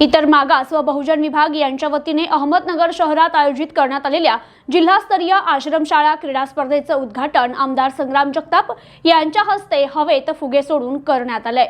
इतर मागास व बहुजन विभाग यांच्या वतीने अहमदनगर शहरात आयोजित करण्यात आलेल्या जिल्हास्तरीय आश्रमशाळा क्रीडा स्पर्धेचं उद्घाटन आमदार संग्राम जगताप यांच्या हस्ते हवेत फुगे सोडून करण्यात आलंय.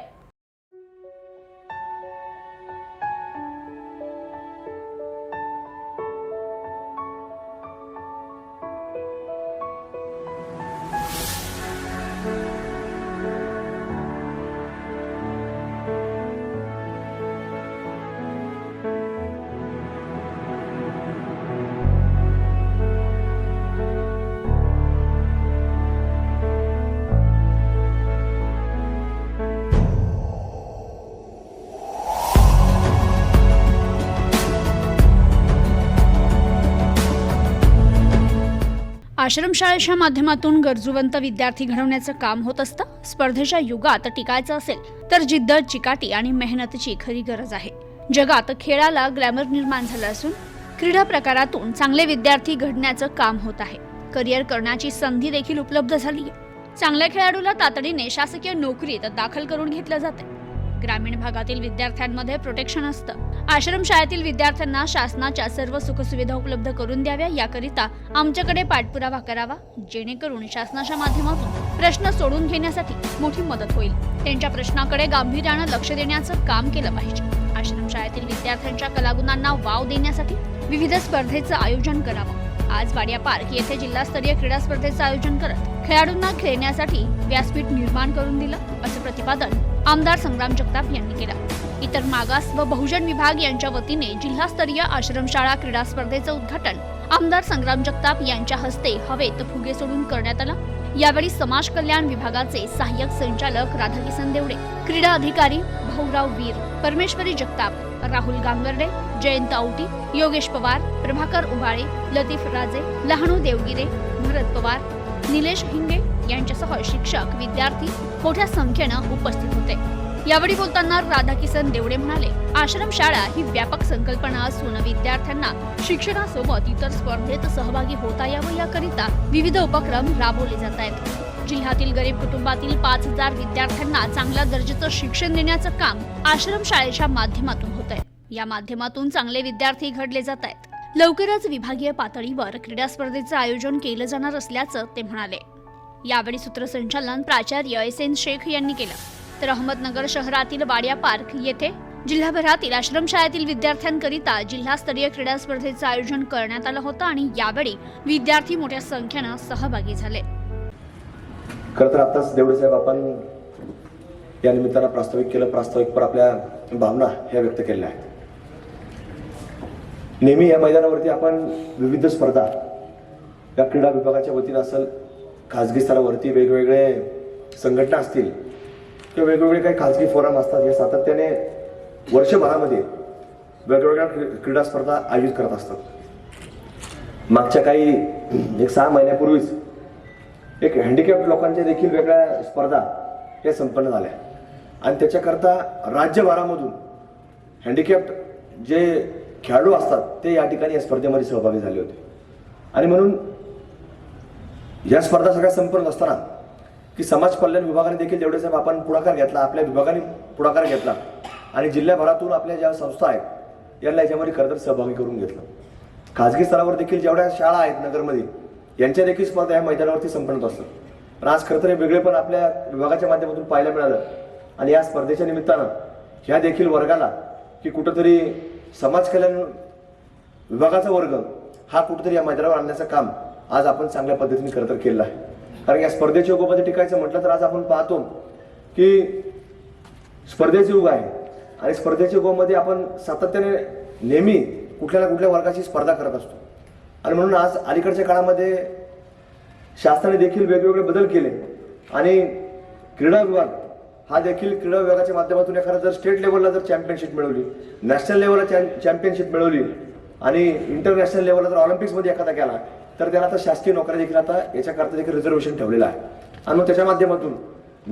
आश्रमशाळेच्या माध्यमातून गरजूवंत विद्यार्थी घडवण्याचं काम होत असतं. स्पर्धेच्या युगात टिकायचं असेल तर जिद्द चिकाटी आणि मेहनतीची खरी गरज आहे. जगात खेळाला ग्लॅमर निर्माण झालं असून क्रीडा प्रकारातून चांगले विद्यार्थी घडण्याचं काम होत आहे. करिअर करण्याची संधी देखील उपलब्ध झाली आहे चांगल्या खेळाडूला तातडीने शासकीय नोकरीत दाखल करून घेतलं जाते ग्रामीण भागातील विद्यार्थ्यांमध्ये प्रोटेक्शन असतं. आश्रमशाळेतील विद्यार्थ्यांना शासनाच्या सर्व सुखसुविधा उपलब्ध करून द्याव्या याकरिता आमच्याकडे पाठपुरावा करावा जेणेकरून शासनाच्या माध्यमातून प्रश्न सोडून घेण्यासाठी मोठी मदत होईल. त्यांच्या प्रश्नाकडे गांभीर्यानं लक्ष देण्याचं काम केलं पाहिजे. आश्रमशाळेतील विद्यार्थ्यांच्या कलागुणांना वाव देण्यासाठी विविध स्पर्धेचं आयोजन करावं. आज वाडिया पार्क येथे जिल्हास्तरीय क्रीडा स्पर्धेचं आयोजन करत खेळाडूंना खेळण्यासाठी व्यासपीठ निर्माण करून दिलं असं प्रतिपादन आमदार संग्राम जगताप यांनी केलं. इतर मागास व बहुजन विभाग यांच्या वतीने जिल्हास्तरीय आश्रमशाळा क्रीडा स्पर्धेचं उद्घाटन आमदार संग्राम जगताप यांच्या हस्ते हवेत फुगे सोडून करण्यात आलं. यावेळी समाज कल्याण विभागाचे सहाय्यक संचालक राधाकिसन देवडे क्रीडा अधिकारी भाऊराव वीर परमेश्वरी जगताप राहुल गांगर्डे जयंत औटी योगेश पवार प्रभाकर उबाळे लतीफ राजे लहानू देवगिरे भरत पवार निलेश हिंगे यांच्यासह शिक्षक विद्यार्थी मोठ्या संख्येनं उपस्थित होते. यावेळी बोलताना राधाकिसन देवडे म्हणाले आश्रमशाळा ही व्यापक संकल्पना असून विद्यार्थ्यांना शिक्षणासोबत इतर स्पर्धेत सहभागी होता यावं याकरिता विविध उपक्रम राबवले जात आहेत. जिल्ह्यातील गरीब कुटुंबातील पाच हजार विद्यार्थ्यांना चांगल्या दर्जाचं शिक्षण देण्याचं काम आश्रमशाळेच्या माध्यमातून होत आहे या माध्यमातून चांगले विद्यार्थी घडले जात आहेत. लवकरच विभागीय पातळीवर क्रीडा स्पर्धेचं आयोजन केलं जाणार असल्याचं ते म्हणाले. यावेळी सूत्रसंचालन प्राचार्य एस एन शेख यांनी केलं. तर अहमदनगर शहरातील वाडिया पार्क येथे जिल्हाभरातील आश्रमशाळेतील विद्यार्थ्यांकरिता जिल्हास्तरीय क्रीडा स्पर्धेचं आयोजन करण्यात आलं होतं आणि यावेळी विद्यार्थी मोठ्या संख्येनं सहभागी झाले. खरं तर आताच देवडेसाहेब आपण या निमित्तानं प्रास्ताविक केलं. प्रास्ताविकपर आपल्या भावना ह्या व्यक्त केलेल्या आहेत. नेहमी या मैदानावरती आपण विविध स्पर्धा या क्रीडा विभागाच्या वतीनं असेल खाजगी स्तरावरती वेगवेगळे संघटना असतील किंवा वेगवेगळे काही खाजगी फोरम असतात हे सातत्याने वर्षभरामध्ये वेगवेगळ्या क्री- क्रीडा स्पर्धा आयोजित करत असतात. मागच्या काही एक सहा महिन्यापूर्वीच एक हँडिकॅप लोकांच्या देखील वेगळ्या स्पर्धा हे संपन्न झाल्या. आणि त्याच्याकरता राज्यभरामधून हँडिकॅप जे खेळाडू असतात ते या ठिकाणी या स्पर्धेमध्ये सहभागी झाले होते. आणि म्हणून या स्पर्धा सगळ्या संपन्न असताना की समाज कल्याण विभागाने देखील जेवढे साहेब आपण पुढाकार घेतला आपल्या विभागाने पुढाकार घेतला आणि जिल्ह्याभरातून आपल्या ज्या संस्था आहेत यांना याच्यामध्ये खरं तर सहभागी करून घेतलं. खाजगी स्तरावर देखील जेवढ्या शाळा आहेत नगरमध्ये यांच्या देखील स्पर्धा या मैदानावरती संपन्न असतात. पण आज खरं तर हे वेगळेपण आपल्या विभागाच्या माध्यमातून पाहायला मिळालं. आणि या स्पर्धेच्या निमित्तानं ह्या देखील वर्गाला की कुठंतरी समाज कल्याण विभागाचा वर्ग हा कुठेतरी या मैदानावर आणण्याचं काम आज आपण चांगल्या पद्धतीने खरं तर केलं आहे. कारण या स्पर्धेच्या युगामध्ये टिकायचं म्हटलं तर आज आपण पाहतो की स्पर्धेचे युग आहे. आणि स्पर्धेच्या युगामध्ये आपण सातत्याने नेहमी कुठल्या ना कुठल्या वर्गाची स्पर्धा करत असतो. आणि म्हणून आज अलीकडच्या काळामध्ये शासनाने देखील वेगवेगळे बदल केले. आणि क्रीडा विभाग हा देखील क्रीडा विभागाच्या माध्यमातून एखादा जर स्टेट लेवलला जर चॅम्पियनशिप मिळवली नॅशनल लेवलला चॅम्पियनशिप मिळवली आणि इंटरनॅशनल लेवलला जर ऑलिम्पिक्समध्ये एखादा गेला तर त्याला आता शासकीय नोकऱ्या देखील आता याच्याकरता देखील रिझर्वेशन ठेवलेलं आहे. आणि मग त्याच्या माध्यमातून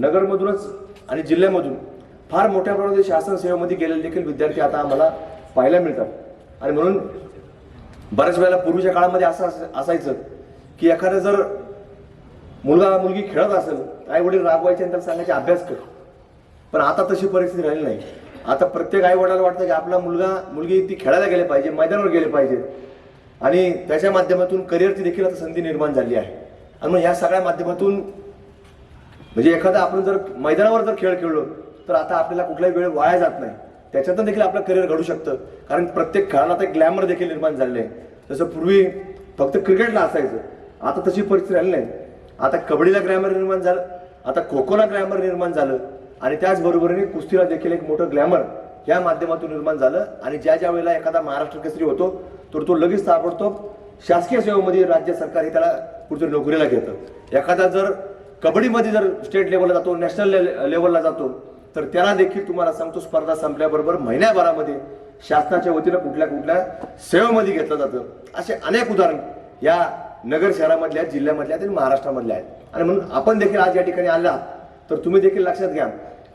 नगरमधूनच आणि जिल्ह्यामधून फार मोठ्या प्रमाणात शासन सेवेमध्ये गेलेले देखील विद्यार्थी आता आम्हाला पाहायला मिळतात. आणि म्हणून बऱ्याच वेळेला पूर्वीच्या काळामध्ये असं असायचं की एखादं जर मुलगा मुलगी खेळत असेल आई वडील रागवायचे आणि त्याला सांगायचे अभ्यास कर. पण आता तशी परिस्थिती राहिली नाही. आता प्रत्येक आई वडिलाला वाटतं की आपला मुलगा मुलगी ती खेळायला गेले पाहिजे मैदानावर गेले पाहिजे. आणि त्याच्या माध्यमातून करिअरची देखील आता संधी निर्माण झाली आहे. आणि मग ह्या सगळ्या माध्यमातून म्हणजे एखादा आपण जर मैदानावर जर खेळ खेळलो तर आता आपल्याला कुठलाही वेळ वाया जात नाही. त्याच्यातून देखील आपलं करिअर घडू शकतं. कारण प्रत्येक खेळाला आता ग्लॅमर देखील निर्माण झालेलं आहे. जसं पूर्वी फक्त क्रिकेटला असायचं. आता तशी परिस्थिती राहिली नाही. आता कबड्डीला ग्लॅमर निर्माण झालं आता खो खोला ग्लॅमर निर्माण झालं. आणि त्याचबरोबरीने कुस्तीला देखील एक मोठं ग्लॅमर या माध्यमातून निर्माण झालं. आणि ज्या ज्या वेळेला एखादा महाराष्ट्र केसरी होतो तर तो लगेच ताबडतोब शासकीय सेवेमध्ये राज्य सरकार हे त्याला कुठेतरी नोकरीला घेतं. एखादा जर कबड्डीमध्ये जर स्टेट लेवलला जातो नॅशनल लेवलला जातो तर त्याला देखील तुम्हाला सांगतो स्पर्धा संपल्याबरोबर महिन्याभरामध्ये शासनाच्या वतीनं कुठल्या कुठल्या सेवेमध्ये घेतलं जातं. असे अनेक उदाहरण या नगर शहरामधल्या जिल्ह्यामधल्या आणि महाराष्ट्रामधल्या आहेत. आणि म्हणून आपण देखील आज या ठिकाणी आला तर तुम्ही देखील लक्षात घ्या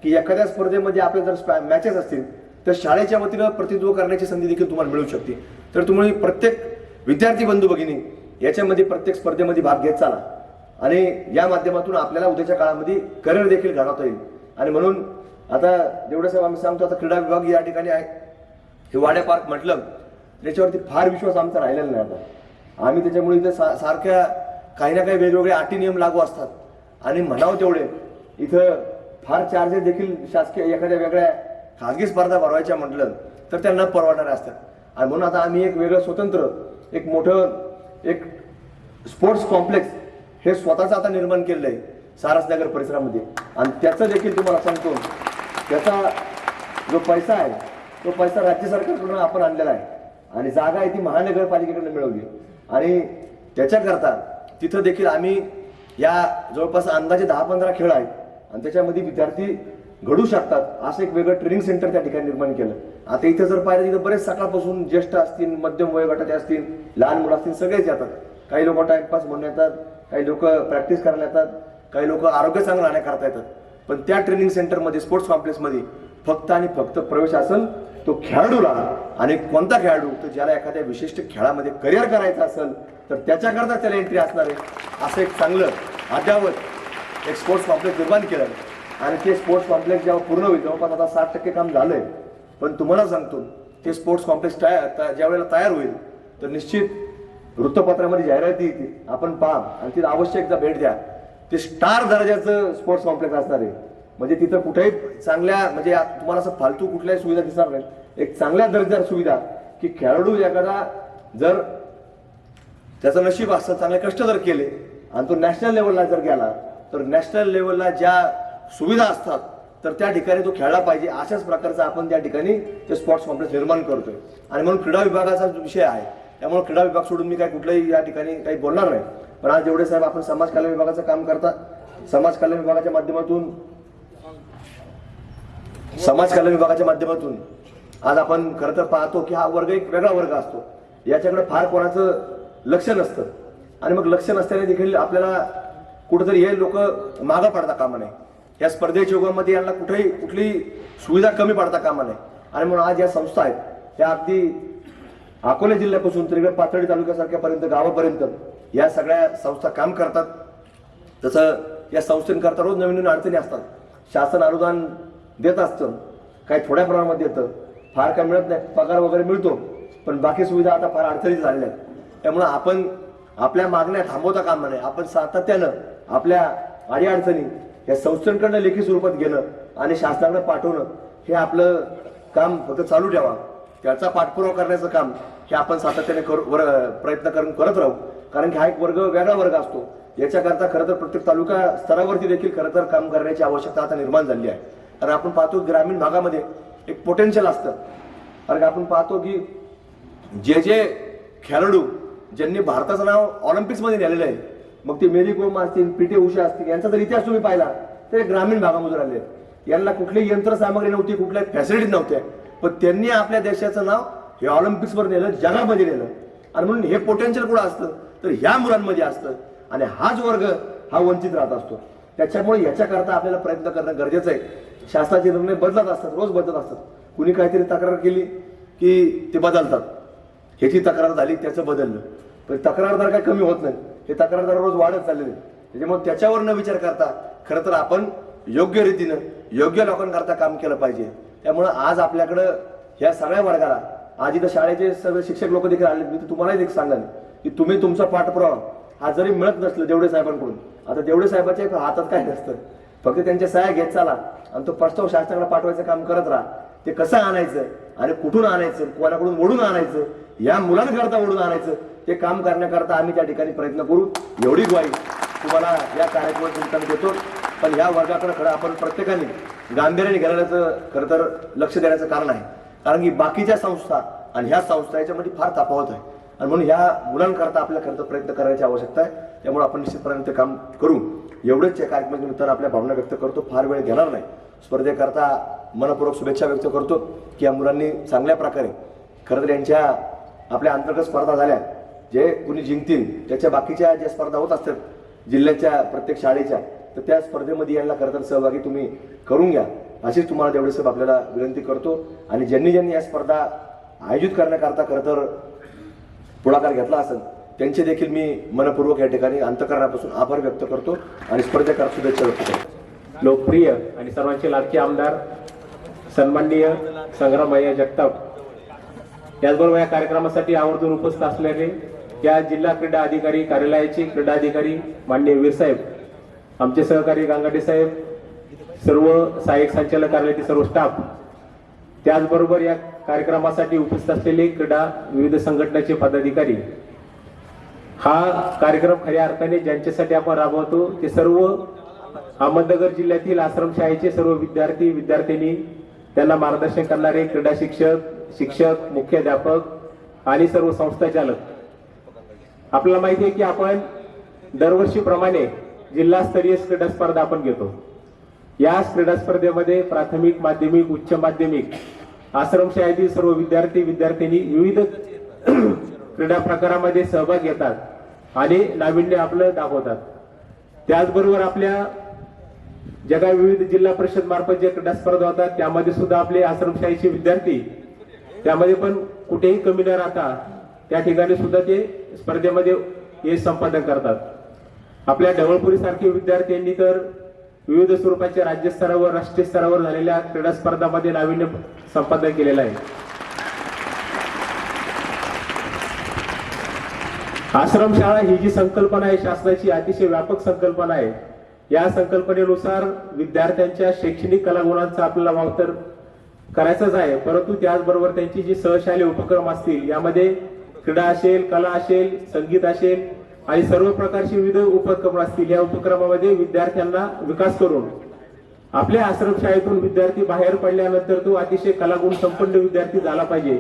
की एखाद्या स्पर्धेमध्ये आपल्या जर मॅचेस असतील तर शाळेच्या वतीनं प्रतिनिधित्व करण्याची संधी देखील तुम्हाला मिळू शकते. तर तुम्ही प्रत्येक विद्यार्थी बंधू भगिनी याच्यामध्ये प्रत्येक स्पर्धेमध्ये भाग घेत चाला. आणि या माध्यमातून आपल्याला उद्याच्या काळामध्ये करिअर देखील घडवता येईल. आणि म्हणून आता जेवढं साहेब आम्ही सांगतो आता क्रीडा विभाग या ठिकाणी आहे. हे वाड्या पार्क म्हटलं त्याच्यावरती फार विश्वास आमचा राहिलेला नाही आता. आम्ही त्याच्यामुळे इथं सा सारख्या काही ना काही वेगवेगळे अटी नियम लागू असतात. आणि म्हणावं तेवढे इथं फार चार्जेस देखील शासकीय एखाद्या वेगळ्या खाजगी स्पर्धा भरवायच्या म्हटलं तर त्या न परवडणाऱ्या असतात. आणि म्हणून आता आम्ही एक वेगळं स्वतंत्र एक मोठं एक स्पोर्ट्स कॉम्प्लेक्स हे स्वतःचं आता निर्माण केलेलं आहे सारसनगर परिसरामध्ये. आणि त्याचं देखील तुम्हाला सांगतो त्याचा जो पैसा आहे तो पैसा राज्य सरकारकडून आपण आणलेला आहे. आणि जागा आहे ती महानगरपालिकेकडून मिळवली. आणि त्याच्याकरता तिथं देखील आम्ही या जवळपास अंदाजे दहा पंधरा खेळ आहेत आणि त्याच्यामध्ये विद्यार्थी घडू शकतात. असं एक वेगळं ट्रेनिंग सेंटर त्या ठिकाणी निर्माण केलं. आता इथं जर पाहिलं तिथं बरेच सकाळपासून ज्येष्ठ असतील मध्यम वयोगटाचे असतील लहान मुलं असतील सगळेच येतात. काही लोक टाइमपास म्हणून येतात काही लोक प्रॅक्टिस करायला येतात काही लोक आरोग्य चांगलं राहण्याकरता येतात. पण त्या ट्रेनिंग सेंटरमध्ये स्पोर्ट्स कॉम्प्लेक्समध्ये फक्त आणि फक्त प्रवेश असेल तो खेळाडूला आणि कोणता खेळाडू तर ज्याला एखाद्या विशिष्ट खेळामध्ये करिअर करायचं असेल तर त्याच्याकरता त्याला एंट्री असणार आहे. असं एक चांगलं अद्यावत एक स्पोर्ट्स कॉम्प्लेक्स निर्माण केलं आणि ते स्पोर्ट्स कॉम्प्लेक्स जेव्हा पूर्ण होईल जवळपास आता साठ टक्के काम झालंय. पण तुम्हाला सांगतो ते स्पोर्ट्स कॉम्प्लेक्स तयार ज्या वेळेला तयार होईल तर निश्चित वृत्तपत्रामध्ये जाहिराती येते आपण पहा आणि तिथं अवश्य एकदा भेट द्या. ते स्टार दर्जाचं स्पोर्ट्स कॉम्प्लेक्स असणार आहे. म्हणजे तिथं कुठेही चांगल्या म्हणजे तुम्हाला असं फालतू कुठल्याही सुविधा दिसणार नाही. एक चांगल्या दर्जा सुविधा की खेळाडू एखादा जर त्याचं नशीब असतं चांगले कष्ट जर केले आणि तो नॅशनल लेवलला जर गेला तर नॅशनल लेवलला ज्या सुविधा असतात तर त्या ठिकाणी तो खेळला पाहिजे. अशाच प्रकारचा आपण त्या ठिकाणी ते स्पोर्ट्स कॉम्प्लेक्स निर्माण करतोय. आणि म्हणून क्रीडा विभागाचा जो विषय आहे त्यामुळे क्रीडा विभाग सोडून मी काही कुठल्याही या ठिकाणी काही बोलणार नाही. पण आज जेवढे साहेब आपण समाज कल्याण विभागाचं काम करता समाज कल्याण विभागाच्या माध्यमातून समाज कल्याण विभागाच्या माध्यमातून आज आपण खरं तर पाहतो की हा वर्ग एक वेगळा वर्ग असतो. याच्याकडे फार कोणाचं लक्ष नसतं. आणि मग लक्ष नसल्याने देखील आपल्याला कुठेतरी हे लोक मागं पडता कामा नये या स्पर्धेच्या युगामध्ये यांना कुठेही कुठली सुविधा कमी पडता कामा नये आणि म्हणून आज या संस्था आहेत. त्या अगदी अकोला जिल्ह्यापासून तर इकडे पाथर्डी तालुक्यासारख्यापर्यंत गावापर्यंत या सगळ्या संस्था काम करतात. तसं या संस्थेकरता रोज नवीन नवीन अडचणी असतात. शासन अनुदान देत असतं. काही थोड्या प्रमाणात येतं फार काय मिळत नाही. पगार वगैरे मिळतो. पण बाकी सुविधा आता फार अडचणीत झालेल्या आहेत. त्यामुळं आपण आपल्या मागण्या थांबवता कामा नये. आपण सातत्यानं आपल्या अडीअडचणी या संस्थांकडनं लेखी स्वरूपात घेणं आणि शासनाकडे पाठवणं हे आपलं काम फक्त चालू ठेवा. त्याचा पाठपुरावा करण्याचं काम हे आपण सातत्याने करू वर- प्रयत्न करून करत राहू. कारण की हा एक वर्ग वेगळा वर्ग असतो. याच्याकरता खरं तर प्रत्येक तालुका स्तरावरती देखील खरं तर काम करण्याची आवश्यकता आता निर्माण झाली आहे. कारण आपण पाहतो ग्रामीण भागामध्ये एक पोटेन्शियल असतं. कारण आपण पाहतो की जे जे खेळाडू ज्यांनी भारताचं नाव ऑलिम्पिक्समध्ये नेलेलं आहे. मग ते मेरी कोम असतील पी टी उषा असतील यांचा जर इतिहास तुम्ही पाहिला तर हे ग्रामीण भागामधून आले आहेत. यांना कुठली यंत्रसामग्री नव्हती कुठल्या फॅसिलिटीज नव्हत्या. पण त्यांनी आपल्या देशाचं नाव हे ऑलिम्पिक्सवर नेलं जगामध्ये नेलं. आणि म्हणून हे पोटेन्शियल कुठं असतं? तर ह्या मुलांमध्ये असतं. आणि हाच वर्ग हा वंचित राहत असतो. त्याच्यामुळे याच्याकरता आपल्याला प्रयत्न करणं गरजेचं आहे. शासनाचे निर्णय बदलत असतात रोज बदलत असतात. कुणी काहीतरी तक्रार केली की ते बदलतात. ह्याची तक्रार झाली त्याचं बदललं. पण तक्रारदार काय कमी होत नाही. हे तक्रारदार रोज वाढत चाललेले त्याच्यामुळे त्याच्यावर न विचार करता खरं तर आपण योग्य रीतीनं योग्य लोकांकरता काम केलं पाहिजे. त्यामुळं आज आपल्याकडं ह्या सगळ्या वर्गाला आज इथं शाळेचे सगळे शिक्षक लोक देखील आले मी तर तुम्हालाही एक सांगाल की तुम्ही तुमचा पाठपुरावा हा जरी मिळत नसलं देवडे साहेबांकडून आता देवडे साहेबाच्या हातात काय नसतं. फक्त त्यांच्या सह्या घेत चाला आणि तो प्रस्ताव शासनाला पाठवायचं काम करत राहा. ते कसं आणायचं? आणि कुठून आणायचं? कोणाकडून ओढून आणायचं? या मुलांकरता ओढून आणायचं? ते काम करण्याकरता आम्ही त्या ठिकाणी प्रयत्न करू. एवढी ग्वाही तुम्हाला या कार्यक्रमात निमित्ताने देतो. पण ह्या वर्गाकडे खरं आपण प्रत्येकाने गांभीर्याने घेण्याचं खरं तर लक्ष देण्याचं कारण आहे. कारण की बाकीच्या संस्था आणि ह्या संस्था याच्यामध्ये फार तफावत आहे. आणि म्हणून ह्या मुलांकरता आपल्याला खरं तर प्रयत्न करायची आवश्यकता आहे. त्यामुळे आपण निश्चितपणे ते काम करू. एवढंच या कार्यक्रमानिमित्तानं आपल्या भावना व्यक्त करतो. फार वेळ घेणार नाही. स्पर्धेकरता मनपूर्वक शुभेच्छा व्यक्त करतो की या मुलांनी चांगल्या प्रकारे खरं तर यांच्या आपल्या अंतर्गत स्पर्धा झाल्या. जे कुणी जिंकतील त्याच्या बाकीच्या ज्या स्पर्धा होत असतात जिल्ह्याच्या प्रत्येक शाळेच्या तर त्या स्पर्धेमध्ये यांना खरं तर सहभागी तुम्ही करून घ्या. अशीच तुम्हाला तेवढे साहेब आपल्याला विनंती करतो. आणि ज्यांनी ज्यांनी या स्पर्धा आयोजित करण्याकरता खरं तर पुढाकार घेतला असेल त्यांचे देखील मी मनपूर्वक या ठिकाणी अंतकरणापासून आभार व्यक्त करतो आणि स्पर्धेकार शुभेच्छा व्यक्त करतो. लोकप्रिय आणि सर्वांचे लाडके आमदार सन्माननीय संग्रामय्या जगताप. याचबरोबर या कार्यक्रमासाठी आवर्जून उपस्थित असलेले या जिल्हा क्रीडा अधिकारी कार्यालयाचे क्रीडा अधिकारी माननीय वीरसाहेब आमचे सहकारी गांगाटे साहेब सर्व सहाय्यक संचालक कार्यालयाचे सर्व स्टाफ त्याचबरोबर या कार्यक्रमासाठी उपस्थित असलेले क्रीडा विविध संघटनेचे पदाधिकारी. हा कार्यक्रम खऱ्या अर्थाने ज्यांच्यासाठी आपण राबवतो ते सर्व अहमदनगर जिल्ह्यातील आश्रमशाळेचे सर्व विद्यार्थी विद्यार्थिनी त्यांना मार्गदर्शन करणारे क्रीडा शिक्षक शिक्षक मुख्याध्यापक आणि सर्व संस्था चालक. आपल्याला माहिती आहे की आपण दरवर्षीप्रमाणे जिल्हास्तरीय क्रीडा स्पर्धा आपण घेतो. या क्रीडा स्पर्धेमध्ये प्राथमिक माध्यमिक उच्च माध्यमिक आश्रमशाळेतील सर्व विद्यार्थी विद्यार्थिनी विविध क्रीडा प्रकारामध्ये सहभाग घेतात आणि नाविन्य आपलं दाखवतात. त्याचबरोबर आपल्या ज्या काही विविध जिल्हा परिषद मार्फत जे क्रीडा स्पर्धा होतात त्यामध्ये सुद्धा आपले आश्रमशाहीचे विद्यार्थी त्यामध्ये पण कुठेही कमी न राहता त्या ठिकाणी सुद्धा ते स्पर्धेमध्ये हे संपादन करतात. आपल्या ढवळपुरी सारखे विद्यार्थ्यांनी तर विविध स्वरूपाच्या राज्यस्तरावर राष्ट्रीय स्तरावर झालेल्या क्रीडा स्पर्धामध्ये नाविन्य संपादन केलेलं आहे. आश्रमशाळा ही जी संकल्पना आहे शासनाची अतिशय व्यापक संकल्पना आहे. या संकल्पनेनुसार विद्यार्थ्यांच्या शैक्षणिक कलागुणांचा आपल्याला वापर करायचाच आहे. परंतु त्याचबरोबर त्यांची जी सहशालेय उपक्रम असतील यामध्ये क्रीडा असेल कला असेल संगीत असेल आणि सर्व प्रकारचे विविध उपक्रम असतील या उपक्रमामध्ये विद्यार्थ्यांना विकास करून आपल्या आश्रमशाळेतून विद्यार्थी बाहेर पडल्यानंतर तो अतिशय कलागुण संपन्न विद्यार्थी झाला पाहिजे.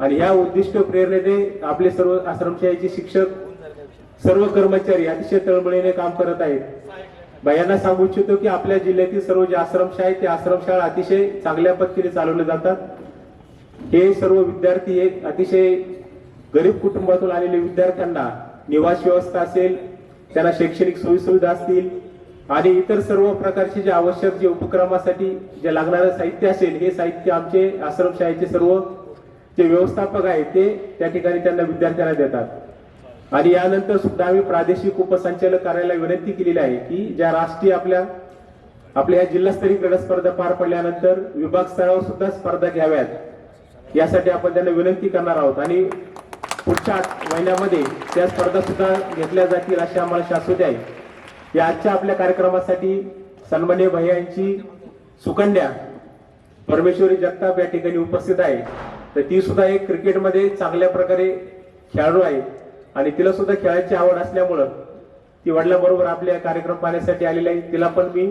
आणि या उद्दिष्ट प्रेरणेने आपले सर्व आश्रमशाळेचे शिक्षक सर्व कर्मचारी अतिशय तळमळीने काम करत आहेत. बायांना सांगू इच्छितो की आपल्या जिल्ह्यातील सर्व जे आश्रमशाळा आहेत ते आश्रमशाळा अतिशय चांगल्या पद्धतीने चालवले जातात. हे सर्व विद्यार्थी एक अतिशय गरीब कुटुंबातून आलेले विद्यार्थ्यांना निवास व्यवस्था असेल त्यांना शैक्षणिक सोयीसुविधा असतील आणि इतर सर्व प्रकारचे जे आवश्यक जे उपक्रमासाठी जे लागणारं साहित्य असेल हे साहित्य आमचे आश्रमशाळेचे सर्व जे व्यवस्थापक आहेत ते त्या ठिकाणी त्यांना विद्यार्थ्यांना देतात. आणि यानंतर सुद्धा आम्ही प्रादेशिक उपसंचालक कार्यालयाला विनंती केलेली आहे की ज्या राष्ट्रीय आपल्या आपल्या या जिल्हास्तरीय क्रीडा स्पर्धा पार पडल्यानंतर विभाग स्तरावर सुद्धा स्पर्धा घ्याव्यात. यासाठी आपण त्यांना विनंती करणार आहोत. आणि पुढच्या आठ महिन्यामध्ये त्या स्पर्धा सुद्धा घेतल्या जातील अशी आम्हाला शाश्वती आहे. या आजच्या आपल्या कार्यक्रमासाठी सन्मान्य भैया सुकंड्या परमेश्वरी जगताप या ठिकाणी उपस्थित आहे. तर ती सुद्धा एक क्रिकेटमध्ये चांगल्या प्रकारे खेळाडू आहे. आणि तिला सुद्धा खेळायची आवड असल्यामुळं ती वडिलांबरोबर आपल्या कार्यक्रम पाहण्यासाठी आलेली आहे. तिला पण मी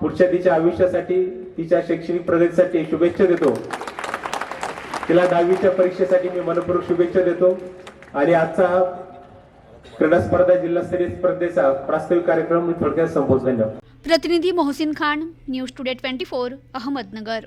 पुढच्या तिच्या आयुष्यासाठी तिच्या शैक्षणिक प्रगतीसाठी शुभेच्छा देतो. तिला दहावीच्या परीक्षेसाठी मी मनपूर्वक शुभेच्छा देतो. आणि आजचा हा क्रीडा स्पर्धा जिल्हास्तरीय स्पर्धेचा प्रास्ताविक कार्यक्रम मी थोडक्यात संपवतो. धन्यवाद. प्रतिनिधी Mohsin Khan news today twenty four Ahmednagar.